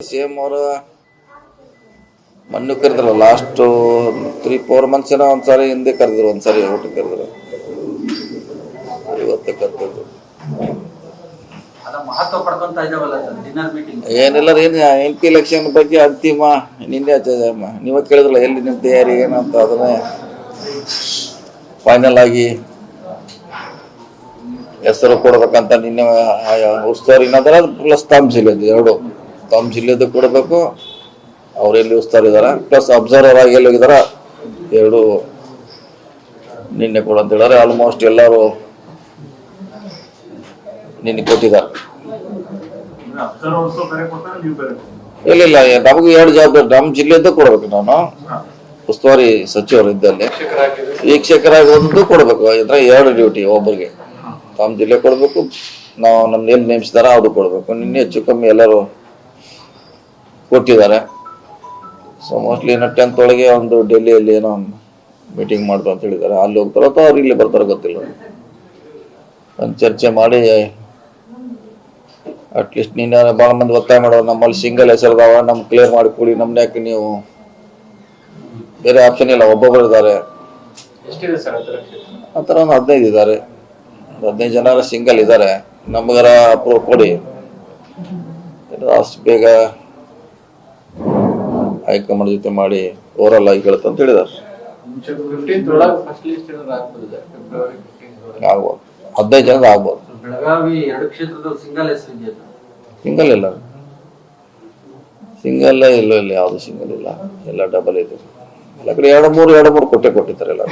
C M ಅವರು ಮೊನ್ನೆ ಕರೆದ್ರು ಲಾಸ್ಟ್ ತ್ರೀ ಫೋರ್ ಮಂತ್ಸ್ ಏನೋ ಒಂದ್ಸಾರಿ ಹಿಂದೆ ಕರೆದ್ರು ಒಂದ್ಸಾರಿ ಊಟಕ್ಕೆ ಕರೆದ್ರು. ಇವತ್ತು ಕರೆದಿದ್ರು ಮೀಟಿಂಗ್ ಏನಿಲ್ಲ ಏನು ಎಂ ಪಿ ಎಲೆಕ್ಷನ್ ಬಗ್ಗೆ ಅಂತಿಮ ನಿನ್ನೆ ಅಮ್ಮ. ನೀವೇ ಕೇಳಿದ್ರಲ್ಲ ಎಲ್ಲಿ ನಿಮ್ಮ ತಯಾರಿ ಏನಂತ ಅದನ್ನೇ ಫೈನಲ್ ಆಗಿ ಹೆಸರು ಕೊಡ್ಬೇಕಂತ ನಿನ್ನೆ ಉಸ್ತುವಾರಿ ಪ್ಲಸ್ ತಾಮ್ಸಿಲ್ಲ ಎರಡು. ತಮ್ಮ ಜಿಲ್ಲೆದು ಕೊಡಬೇಕು. ಅವ್ರು ಎಲ್ಲಿ ಇದ್ದಾರೆ ಪ್ಲಸ್ ಅಬ್ಸರ್ವರ್ ಆಗಿ ಎಲ್ಲಿ ಹೋಗಿದಾರ. ಎರಡು ನಿನ್ನೆ ಕೊಡು ಅಂತ ಹೇಳಿದ್ರೆ ಆಲ್ಮೋಸ್ಟ್ ಎಲ್ಲರೂ ನಿನ್ನೆ ಕೊಟ್ಟಿದ್ದಾರೆ. ಇಲ್ಲ ಇಲ್ಲ ನಮಗೂ ಎರಡು ಜವಾಬ್ದಾರಿ. ನಮ್ಮ ಜಿಲ್ಲೆದ್ದು ಕೊಡ್ಬೇಕು ನಾನು. ಉಸ್ತುವಾರಿ ಸಚಿವರು ಇದ್ದಲ್ಲಿ. ವೀಕ್ಷಕರಾಗಿ ಒಂದು ಕೊಡಬೇಕು. ಅಂದ್ರೆ ಎರಡು ಡ್ಯೂಟಿ ಒಬ್ಬರಿಗೆ. ತಮ್ಮ ಜಿಲ್ಲೆ ಕೊಡಬೇಕು. ನಾವು ನಮ್ಮ ಎಲ್ಲಿ ನೇಮಿಸಿದಾರ ಅದು ಕೊಡ್ಬೇಕು. ನಿನ್ನೆ ಹೆಚ್ಚು ಕಮ್ಮಿ ಎಲ್ಲರೂ ಕೊಟ್ಟಿದ್ದಾರೆ. ಸೊ ಮೋಸ್ಟ್ಲಿ ಏನೋ ಟೆಂತ್ ಒಳಗೆ ಒಂದು ಡೆಲ್ಲಿಯಲ್ಲಿ ಏನೋ ಮೀಟಿಂಗ್ ಮಾಡ್ತಾರೆ ಅಂತ ಹೇಳಿದ್ದಾರೆ. ಅಲ್ಲಿ ಹೋಗ್ತಾರೋ ಅಥವಾ ಅವ್ರು ಇಲ್ಲಿ ಬರ್ತಾರೋ ಗೊತ್ತಿಲ್ಲ. ಒಂದು ಚರ್ಚೆ ಮಾಡಿ ಅಟ್ಲೀಸ್ಟ್ ನೀನು ಭಾಳ ಮಂದಿ ಒತ್ತಾಯ ಮಾಡೋ ನಮ್ಮಲ್ಲಿ ಸಿಂಗಲ್ ಹೆಸರದಾವ ನಮ್ಮ ಕ್ಲಿಯರ್ ಮಾಡಿಕೊಡಿ ಕೊಡಿ. ನಮ್ನ ಯಾಕೆ ನೀವು ಬೇರೆ ಆಪ್ಷನ್ ಇಲ್ಲ ಒಬ್ಬೊಬ್ಬರು ಇದ್ದಾರೆ. ಎಷ್ಟಿದೆ ಸರ್ ಅದರ ಆ ಥರ ಒಂದು ಹದಿನೈದು ಇದ್ದಾರೆ. ಒಂದು ಹದಿನೈದು ಜನರ ಸಿಂಗಲ್ ಇದ್ದಾರೆ. ನಮಗರ ಅಪ್ರೂವ್ ಕೊಡಿ. ಅಷ್ಟು ಬೇಗ ಹೈಕಮಾಂಡ್ ಜೊತೆ ಮಾಡಿ ಓವರಲ್ ಆಗಿ ಹೇಳುತ್ತೆ ಅಂತ ಏನಾದ್ರು ಆಗ್ಬೋದು. ಹದಿನೈದು ಜನ ಆಗ್ಬೋದು. ಸಿಂಗಲ್ ಇಲ್ಲ. ಸಿಂಗಲ್ ಇಲ್ಲ ಇಲ್ಲ ಯಾವುದು ಸಿಂಗಲ್ ಇಲ್ಲ. ಎಲ್ಲ ಡಬಲ್ ಇದೆ ಎಲ್ಲ ಕಡೆ ಎರಡು ಮೂರು ಎರಡು ಮೂರು ಕೊಟ್ಟೆ ಕೊಟ್ಟಿದ್ದಾರೆ ಎಲ್ಲ